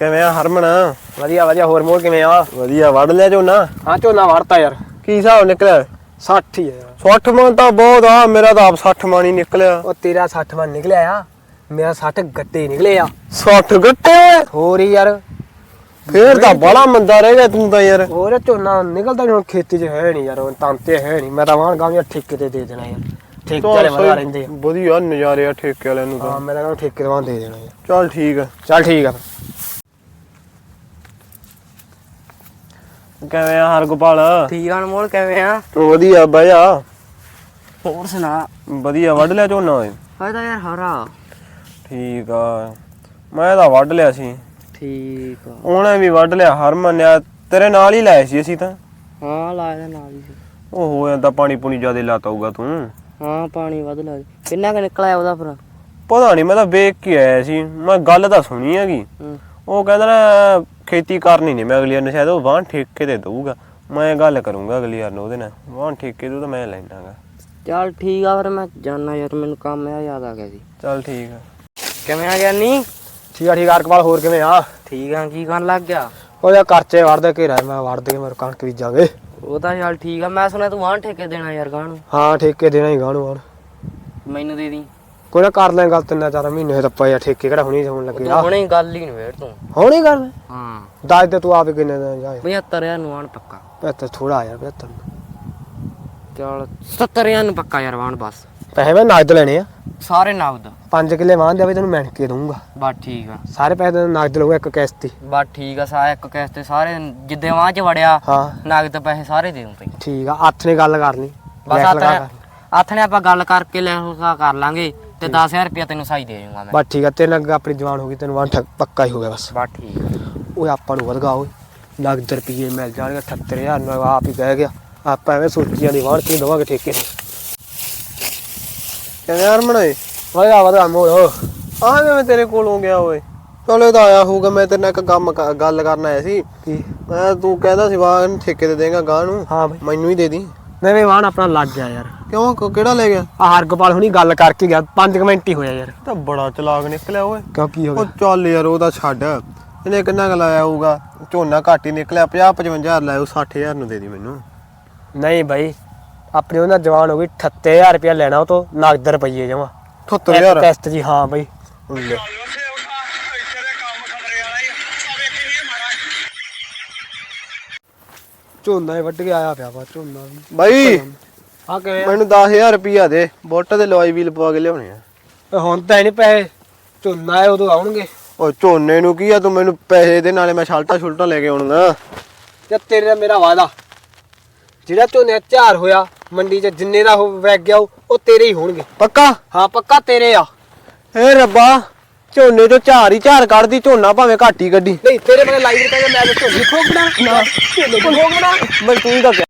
ਕਿਵੇਂ ਆ ਹਰਮਨ? ਵਧੀਆ ਵਧੀਆ ਹੋਰ ਮੋੜ ਕਿਵੇਂ ਆ? ਵਧੀਆ ਵੱਢ ਲਿਆ ਝੋਨਾ? ਹਾਂ ਝੋਨਾ ਵੜਤਾ ਯਾਰ। ਕੀ ਹਿਸਾਬ ਨਿਕਲਿਆ? 60 ਹੀ ਆ ਯਾਰ। 60 ਮਣ ਤਾਂ ਬਹੁਤ ਆ ਮੇਰਾ ਤਾਂ ਆਪ 60 ਮਣ ਹੀ ਨਿਕਲਿਆ। ਉਹ ਤੇਰਾ 60 ਮਨ ਨਿਕਲਿਆ ਆ ਮੇਰਾ 60 ਗੱਟੇ ਨਿਕਲੇ ਆ। 60 ਗੱਟੇ ਹੋਰ ਯਾਰ। ਫੇਰ ਤਾਂ ਬੜਾ ਮੰਦਾ ਰਹਿ ਗਿਆ ਤੂੰ ਤਾਂ ਯਾਰ। ਹੋਰ ਝੋਨਾ ਨਿਕਲਦਾ ਨਹੀਂ ਹੁਣ ਖੇਤੀ 'ਚ ਹੈ ਨਹੀਂ ਯਾਰ ਹੁਣ ਤਾਂਤੇ ਹੈ ਨਹੀਂ ਮੈਂ ਤਾਂ ਵਾਹਣ ਗਾਵੀਆਂ ਠੇਕੇ ਤੇ ਦੇ ਦੇਣਾ ਯਾਰ। ਠੇਕੇ ਵਾਲੇ ਵਧਾ ਰਹਿੰਦੇ ਆ। ਵਧੀਆ ਨਜ਼ਾਰੇ ਆ ਠੇਕੇ ਵਾਲਿਆਂ ਨੂੰ ਤਾਂ। ਹਾਂ ਮੈਂ ਤਾਂ ਠੇਕੇ ਵਾਂ ਦੇ ਦੇਣਾ ਯਾਰ। ਚੱਲ ਠੀਕ ਆ। ਚੱਲ ਠੀਕ ਆ ਕਿਵੇਂ ਆ ਹਰਗੋਪਾਲ? ਠੀਕ ਆ ਅਨਮੋਲ ਕਿਵੇਂ ਆ? ਵਧੀਆ ਬਾਇਆ ਹੋਰ ਸੁਣਾ। ਵਧੀਆ ਵੱਢ ਲਿਆ ਝੋਨਾ ਓਏ। ਹੋਇਆ ਤਾਂ ਯਾਰ ਹਰਾ। ਠੀਕ ਆ। ਮੈਂ ਤਾਂ ਵੱਢ ਲਿਆ ਸੀ। ਠੀਕ ਆ। ਉਹਨੇ ਵੀ ਵੱਢ ਲਿਆ ਹਰਮਨ ਨੇ ਤੇਰੇ ਨਾਲ ਹੀ ਲਾਇਆ ਸੀ ਅਸੀਂ ਤਾਂ। ਹਾਂ ਲਾਇਆ ਨਾਲ ਹੀ ਸੀ। ਉਹ ਹੋ ਜਾਂਦਾ ਪਾਣੀ ਪੂਣੀ ਜ਼ਿਆਦਾ ਲਾਤਾ ਹੋਊਗਾ ਤੂੰ। ਹਾਂ ਪਾਣੀ ਵੱਧ ਲੱਗ ਕਿੰਨਾ ਕੁ ਨਿਕਲਿਆ ਉਹਦਾ ਫਿਰ? ਪਤਾ ਨਹੀਂ ਮੈਂ ਤਾਂ ਵੇਖ ਕੇ ਆਇਆ ਸੀ। ਮੈਂ ਗੱਲ ਤਾਂ ਸੁਣੀ ਹੈਗੀ। ਹੂੰ। ਉਹ ਕਹਿੰਦਾ ਨਾ ਖੇਤੀ ਕਰਨੀ ਨਹੀਂ ਮੈਂ ਅਗਲੀ ਵਾਰ ਨੂੰ ਸ਼ਾਇਦ ਉਹ ਵਾਹਣ ਠੇਕੇ ਤੇ ਦਊਗਾ। ਮੈਂ ਗੱਲ ਕਰੂੰਗਾ ਅਗਲੀ ਵਾਰ ਨੂੰ ਉਹਦੇ ਨਾਲ। ਵਾਹਣ ਠੇਕੇ ਤੋਂ ਤਾਂ ਮੈਂ ਲੈਣਾਗਾ ਚੱਲ ਠੀਕ ਆ ਫਿਰ ਮੈਂ ਜਾਣਾ ਯਾਰ ਮੈਨੂੰ ਕੰਮ ਆ ਯਾਦ ਆ ਗਿਆ ਸੀ। ਚੱਲ ਠੀਕ ਆ। ਕਿਵੇਂ ਆ ਗਿਆ ਨੀ ਠੀਕ ਆ ਠੀਕ ਆ ਅਰਕਵਾਲ ਹੋਰ ਕਿਵੇਂ ਆ? ਠੀਕ ਆ ਕੀ ਕਰਨ ਲੱਗ ਗਿਆ? ਉਹ ਯਾਰ ਕਰਚੇ ਵੜਦੇ ਘੇਰਾ ਮੈਂ ਵੜ ਦੇ ਮੇਰੇ ਕਣਕ ਬੀਜਾਂਗੇ। ਉਹ ਤਾਂ ਚੱਲ ਠੀਕ ਆ ਮੈਂ ਸੁਣਿਆ ਤੂੰ ਵਾਹਣ ਠੇਕੇ ਦੇਣਾ ਯਾਰ ਗਾਂ ਨੂੰ। ਹਾਂ ਠੇਕੇ ਦੇਣਾ ਹੀ ਗਾਣੂ ਆਣ ਮੈਨੂੰ ਦੇ ਦੀ। ਕੋਈ ਨਾ ਕਰ ਲੈ ਗੱਲ ਤਿੰਨ ਚਾਰ ਮਹੀਨੇ ਤਾਂ ਪਏ ਆ ਠੇਕੇ ਕਿਹੜਾ ਹੁਣੀ ਹੋਣ ਲੱਗੇ। ਆ ਹੁਣੇ ਗੱਲ ਹੀ ਨਵੇੜ ਤੂੰ। ਹੁਣੀ ਕਰ ਹਾਂ। ਦੱਸ ਦੇ ਤੂੰ ਆਪ ਕਿੰਨੇ ਦਾ ਜਾ। 75000 ਨੂੰ ਆਣ ਪੱਕਾ। ਪੈਸੇ ਥੋੜਾ ਯਾਰ ਪੈਸੇ ਚੱਲ 70000 ਨੂੰ ਪੱਕਾ ਯਾਰ ਵਾਹਣ ਬਸ। ਪੈਸੇ ਮੈਂ ਨਗਦ ਲੈਣੇ ਆ। ਸਾਰੇ ਨਗਦ। 5 ਕਿੱਲੇ ਮਾਂ ਦੇ ਵੀ ਤੈਨੂੰ ਮਿਣ ਕੇ ਦਊਂਗਾ। ਬਸ ਠੀਕ ਆ। ਸਾਰੇ ਪੈਸੇ ਤੈਨੂੰ ਨਗਦ ਲਊਗਾ ਇੱਕ ਕਿਸ਼ਤ ਤੇ ਬਸ ਠੀਕ ਆ ਸਾ ਇੱਕ ਕਿਸ ਤੇ ਸਾਰੇ ਜਿੱਦੇ ਵਾਂ ਚ ਵੜਿਆ ਹਾਂ। ਨਗਦ ਪੈਸੇ ਸਾਰੇ ਦੇ ਦੂੰ ਤੈਨੂੰ। ਠੀਕ ਆ ਹੱਥ ਨੇ ਗੱਲ ਕਰਨੀ। ਬਸ। ਆਥਣੇ ਆਪਾਂ ਗੱਲ ਕਰਕੇ ਲੈ ਹੁਸਾ ਕਰ ਲਾਂਗੇ। ਤੇ 10000 ਰੁਪਇਆ ਤੈਨੂੰ ਸਾਈ ਦੇ ਜਾਊਂਗਾ ਮੈਂ। ਬਸ ਠੀਕ ਆ ਤੇਰੇ ਨਾਲ ਆਪਣੀ ਜਵਾਨ ਹੋ ਗਈ ਤੈਨੂੰ ਵਾਂ ਠੱਕ ਪੱਕਾ ਹੀ ਹੋ ਗਿਆ ਬਸ। ਬਸ ਠੀਕ ਓਏ ਆਪਾਂ ਨੂੰ ਵਧਗਾ ਓਏ ਨਗਦ ਰੁਪਏ ਮਿਲ ਜਾਣਗੇ 78000 ਨੂੰ ਆਪ ਹੀ ਕਹਿ ਗਿਆ। ਆਪਾਂ ਐਵੇਂ ਸੋਚੀਆਂ ਦੀ ਵਾਣ ਕੀ ਦਵਾਂਗੇ ਠੇਕੇ ਤੇ। ਕਹਿੰਦੇ ਹਰਮਨ ਓਏ ਵਧਗਾ ਵਧਗਾ ਮੋੜ ਆਹ ਮੈਂ ਤੇਰੇ ਕੋਲੋਂ ਗਿਆ ਓਏ। ਚਲ ਤਾਂ ਆਇਆ ਹੋਊਗਾ ਮੈਂ ਤੇਰੇ ਨਾਲ ਇੱਕ ਕੰਮ ਕ- ਗੱਲ ਕਰਨ ਆਇਆ ਸੀ। ਕੀ? ਮੈਂ ਤੂੰ ਕਹਿੰਦਾ ਸੀ ਵਾਹਨ ਠੇਕੇ ਤੇ ਦੇਗਾ ਗਾਂ ਨੂੰ। ਹਾਂ ਬਈ। ਮੈਨੂੰ ਹੀ ਦੇ ਦੀ। ਨਹੀਂ ਵੀ ਵਾਣ ਆਪਣਾ ਲੱਗ ਗਿਆ ਯਾਰ। ਕਿਉਂ? ਕ- ਕਿਹੜਾ ਲੈ ਗਿਆ? ਆ ਹਰਗੋਪਾਲ ਹੁਣੀ ਗੱਲ ਕਰਕੇ ਗਿਆ। 5 ਮਿੰਟ ਹੀ ਹੋਇਆ ਯਾਰ। ਤਾਂ ਬੜਾ ਚਲਾਕ ਨਿਕਲਿਆ ਓਏ। ਕਿਉਂ ਕੀ ਹੋ ਉਹ ਗਿਆ ਚੱਲ ਯਾਰ ਉਹਦਾ ਛੱਡ। ਇਹਨੇ ਕਿੰਨਾ ਕੁ ਲਾਇਆ ਹੋਊਗਾ? ਝੋਨਾ ਘੱਟ ਹੀ ਨਿਕਲਿਆ। 50 55000 ਲਾਇਆ ਉਹ 60000 ਨੂੰ ਦੇ ਦੀ ਮੈਨੂੰ। ਨਹੀਂ ਬਾਈ ਆਪਣੀ ਉਹਨਾਂ ਜਵਾਨ ਹੋ ਗਈ 38000 ਰੁਪਇਆ ਲੈਣਾ ਉਹ ਤੋਂ ਨਗਦ ਰੁਪਈਏ ਜਮਾ। 78000 ਕਿਸ਼ਤ ਜੀ ਹਾਂ ਬਾਈ। ਲੈ। ਝੋਨਾ ਹੀ ਵੱਢ ਕੇ ਆਇਆ ਪਿਆ ਵਾ ਝੋਨਾ ਵੀ। ਬਾਈ ਆ ਕਿਵੇਂ ਮੈਨੂੰ 10000 ਰੁਪਿਆ ਦੇ ਬੋਟ ਦੇ ਲਵਾਈ ਵੀਲ ਪਵਾ ਕੇ ਲਿਆਉਣੇ ਆ? ਹੁਣ ਤਾਂ ਨਹੀਂ ਪੈਸੇ ਝੋਨਾ ਹੈ ਉਦੋਂ ਆਉਣਗੇ। ਓ ਝੋਨੇ ਨੂੰ ਕੀ ਆ ਤੂੰ ਮੈਨੂੰ ਪੈਸੇ ਦੇ ਨਾਲੇ ਮੈਂ ਸ਼ਲਟਾ ਸ਼ੁਲਟਾ ਲੈ ਕੇ ਆਉਣਗਾ। ਤੇ ਤੇਰੇ ਨਾਲ ਮੇਰਾ ਵਾਦਾ ਜਿਹੜਾ ਝੋਨੇ ਦਾ ਝਾਰ ਹੋਇਆ ਮੰਡੀ 'ਚ ਜਿੰਨੇ ਦਾ ਹੋ ਵਗ ਗਿਆ ਉਹ ਉਹ ਤੇਰੇ ਹੀ ਹੋਣਗੇ। ਪੱਕਾ? ਹਾਂ ਪੱਕਾ ਤੇਰੇ ਆ। ਏ ਰੱਬਾ ਝੋਨੇ ਤੋਂ ਝਾਰ ਹੀ ਝਾਰ ਕੱਢਦੀ ਝੋਨਾ ਭਾਵੇਂ ਘੱਟ ਕੱਢੀ। ਨਹੀਂ ਤੇਰੇ ਬਣੇ ਲਾਈਵ ਤੇ ਮੈਂ ਠੋਕ ਬਣਾ ਨਾ ਬਈ ਤੂੰ ਹੀ ਤਾਂ